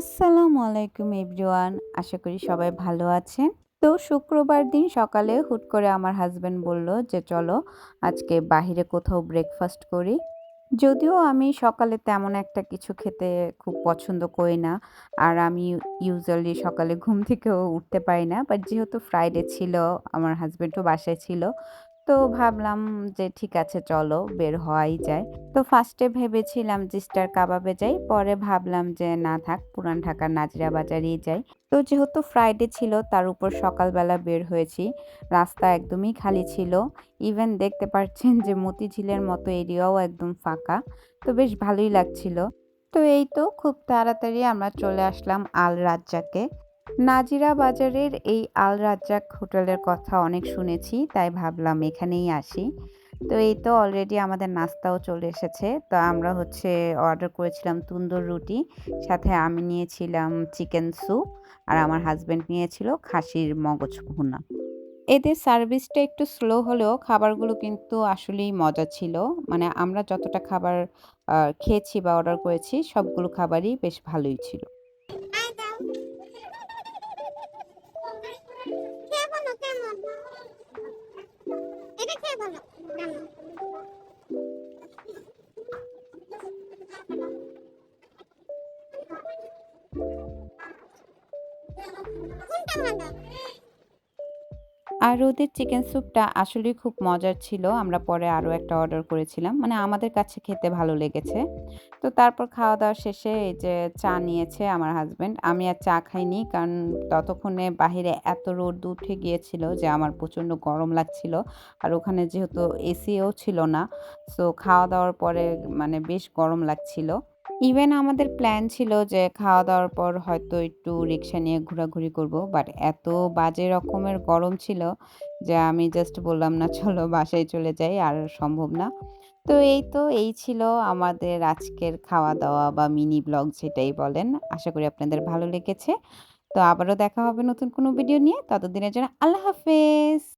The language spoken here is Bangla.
আসসালামু আলাইকুম এভরিওয়ান, আশা করি সবাই ভালো আছেন। তো শুক্রবার দিন সকালে হুট করে আমার হাজব্যান্ড বলল যে, চলো আজকে বাহিরে কোথাও ব্রেকফাস্ট করি। যদিও আমি সকালে তেমন একটা কিছু খেতে খুব পছন্দ করি না, আর আমি ইউজুয়ালি সকালে ঘুম থেকেও উঠতে পারি না। বাট যেহেতু ফ্রাইডে ছিল, আমার হাজব্যান্ডও বাসায় ছিল তো ভাবলাম যে ঠিক আছে, চলো, বের হওয়াই যায়। তো ফার্স্টে ভেবেছিলাম যে স্টার কাবাবে যাই, পরে ভাবলাম যে না থাক, পুরান ঢাকার নাজিরা বাজারেই যাই। তো যেহেতু ফ্রাইডে ছিল, তার উপর সকালবেলা বের হয়েছি। রাস্তা একদমই খালি ছিল। ইভেন দেখতে পাচ্ছেন যে মতিঝিলের মতো এরিয়াও একদম ফাঁকা। তো বেশ ভালোই লাগছিল। তো এই তো খুব তাড়াতাড়ি আমরা চলে আসলাম আল রাজ্জাকে। নাজিরা বাজারের এই আল রাজ্জাক হোটেলের কথা অনেক শুনেছি, তাই ভাবলাম এখানেই আসি। তো এই তো অলরেডি আমাদের নাস্তাও চলে এসেছে। তো আমরা হচ্ছে অর্ডার করেছিলাম তুন্দুর রুটি, সাথে আমি নিয়েছিলাম চিকেন স্যুপ আর আমার হাজব্যান্ড নিয়েছিল খাসির মগজ ভুনা। এদের সার্ভিসটা একটু স্লো হলেও খাবারগুলো কিন্তু আসলেই মজা ছিল। মানে আমরা যতটা খাবার খেয়েছি বা অর্ডার করেছি, সবগুলো খাবারই বেশ ভালোই ছিল। আর ওদের চিকেন স্যুপটা আসলেই খুব মজার ছিল। আমরা পরে আরও একটা অর্ডার করেছিলাম। মানে আমাদের কাছে খেতে ভালো লেগেছে। তো তারপর খাওয়া দাওয়া শেষে এই যে চা নিয়েছে আমার হাজব্যান্ড আমি আর চা খাইনি কারণ ততক্ষণে বাহিরে এত রোদ উঠে গিয়েছিল যে আমার প্রচণ্ড গরম লাগছিল। আর ওখানে যেহেতু এসিও ছিল না সো খাওয়া দাওয়ার পরে মানে বেশ গরম লাগছিল। ইভেন আমাদের প্ল্যান ছিল যে খাওয়া দাওয়ার পর হয়তো একটু রিক্সা নিয়ে ঘোরাঘুরি করব বাট এত বাজে রকমের গরম ছিল যে আমি জাস্ট বললাম না, চলো বাসায় চলে যাই, আর সম্ভব না। তো এই তো, এই ছিল আমাদের আজকের খাওয়া দাওয়া বা মিনি ব্লগ যেটাই বলেন। আশা করি আপনাদের ভালো লেগেছে। তো আবারও দেখা হবে নতুন কোনো ভিডিও নিয়ে। ততদিনের জন্য আল্লাহ হাফেজ!